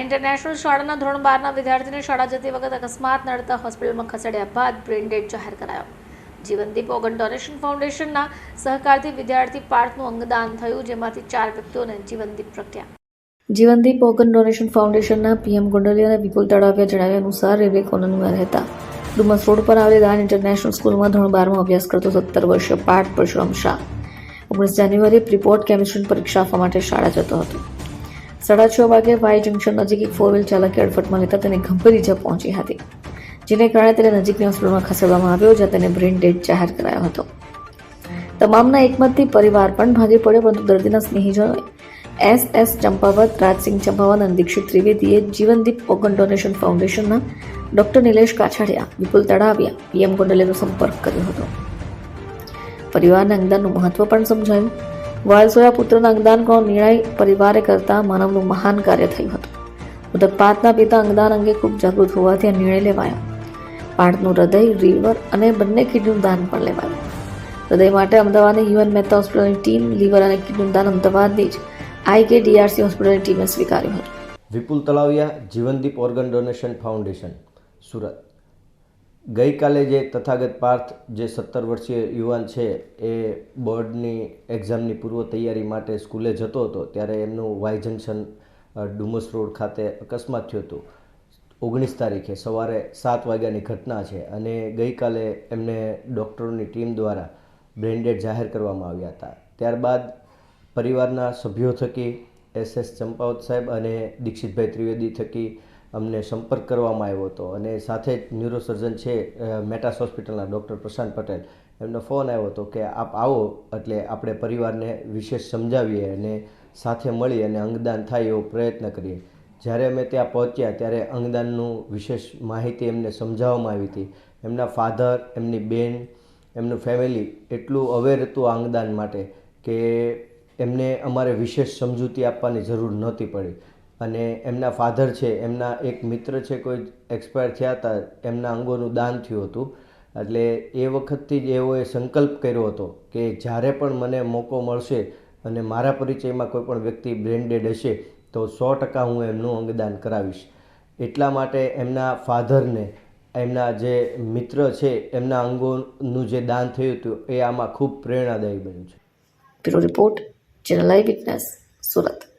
International શાળાના ધોરણ બારના વિદ્યાર્થીને શાળા જતી વખત અકસ્માત નડતા હોસ્પિટલમાં ખસેડ્યા બાદ બ્રેન ડેડ જાહેર કરાયો. જીવનદીપ ઓગન ડોનેશન ફાઉન્ડેશનના સહકારથી વિદ્યાર્થી પાર્થનું અંગદાન થયું, જેમાંથી ચાર વ્યક્તિઓને જીવનદીપ પ્રગટ્યા. જીવનદીપ ઓગન ડોનેશન ફાઉન્ડેશનના પીએમ ગોંડલિયા અને વિપુલ તળાવિયા જણાવ્યા અનુસાર રેલવે કોલોનીમાં રહેતા ડુમસ રોડ પર આવેલી દાન ઇન્ટરનેશનલ સ્કૂલમાં ધોરણ બારમાં અભ્યાસ કરતો સત્તર વર્ષીય પાર્થ પરશુરામ શાહ. ઓગણીસ જાન્યુઆરીએ પ્રિપોર્ટ કેમિસ્ટ્રીની પરીક્ષા આપવા માટે શાળા જતો હતો. સાડા છ વાગે વાય જંકશન નજીક એક ફોર વ્હીલ ચાલકે અડફટમાં લેતા તેને ગંભીર ઇજા પહોંચી હતી, જેને કારણે તેને નજીકની હોસ્પિટલમાં ખસેડવામાં આવ્યો જ્યાં તેને બ્રેન ડેડ જાહેર કરાયો હતો. તમામના એકમતથી પરિવાર પણ ભાગી પડ્યો, પરંતુ દર્દીના સ્નેહીજનોએ એસ એસ ચંપાવત, રાજસિંહ ચંપાવત અને દીક્ષિત ત્રિવેદીએ જીવનદીપ ઓર્ગન ડોનેશન ફાઉન્ડેશનના ડોક્ટર નિલેશ કાછડિયા, વિપુલ તળાવિયા પીએમ ગોંડલેનો સંપર્ક કર્યો હતો. પરિવારના અંગદાનનું મહત્વ પણ સમજાયું. વાલસોયા પુત્રના અંગદાન કરવાનો નિર્ણય પરિવારે કરતા માનવનું મહાન કાર્ય થયું હતું. ઉદકપાતના પિતા અંગદાન અંગે ખૂબ જાગૃત હોવાથી આ નિર્ણય લેવાયો. પાર્ટનું હૃદય, લીવર અને બંને કિડનીનું દાન પણ લેવાયું. હૃદય માટે અમદાવાદની યુએન મહેતા હોસ્પિટલની ટીમ લીવર અને કિડનીનું દાન અમદાવાદની જ આઈકે ડીઆરસી હોસ્પિટલની ટીમે સ્વીકાર્યું હતું. Vipul Talaviya, Jeevandeep organ donation foundation, Surat. ગઈકાલે જે તથાગત પાર્થ જે સત્તર વર્ષીય યુવાન છે, એ બોર્ડની એક્ઝામની પૂર્વ તૈયારી માટે સ્કૂલે જતો હતો, ત્યારે એમનું વાય જંકશન ડુમસ રોડ ખાતે અકસ્માત થયું હતું. ઓગણીસ તારીખે સવારે સાત વાગ્યાની ઘટના છે અને ગઈકાલે એમને ડૉક્ટરોની ટીમ દ્વારા બ્રેન્ડેડ જાહેર કરવામાં આવ્યા હતા. ત્યારબાદ પરિવારના સભ્યો થકી એસ એસ ચંપાવત સાહેબ અને દીક્ષિતભાઈ ત્રિવેદી થકી અમને સંપર્ક કરવામાં આવ્યો હતો. અને સાથે જ ન્યુરોસર્જન છે મેટાસ હોસ્પિટલના ડૉક્ટર પ્રશાંત પટેલ. એમનો ફોન આવ્યો હતો કે આપ આવો એટલે આપણે પરિવારને વિશેષ સમજાવીએ અને સાથે મળી અને અંગદાન થાય એવો પ્રયત્ન કરીએ. જ્યારે અમે ત્યાં પહોંચ્યા ત્યારે અંગદાનનું વિશેષ માહિતી એમને સમજાવવામાં આવી હતી. એમના ફાધર, એમની બેન, એમનું ફેમિલી એટલું અવેર હતું અંગદાન માટે કે એમને અમારે વિશેષ સમજૂતી આપવાની જરૂર નહોતી પડી. અને એમના ફાધર છે, એમના એક મિત્ર છે કોઈ એક્સપાયર થયા હતા, એમના અંગોનું દાન થયું હતું. એટલે એ વખતથી જ એઓએ સંકલ્પ કર્યો હતો કે જ્યારે પણ મને મોકો મળશે અને મારા પરિચયમાં કોઈ પણ વ્યક્તિ બ્રેન્ડેડ હશે, તો સો ટકા હું એમનું અંગદાન કરાવીશ. એટલા માટે એમના ફાધરને, એમના જે મિત્ર છે, એમના અંગોનું જે દાન થયું હતું, એ આમાં ખૂબ પ્રેરણાદાયી બન્યું છે. Report, channel Surat.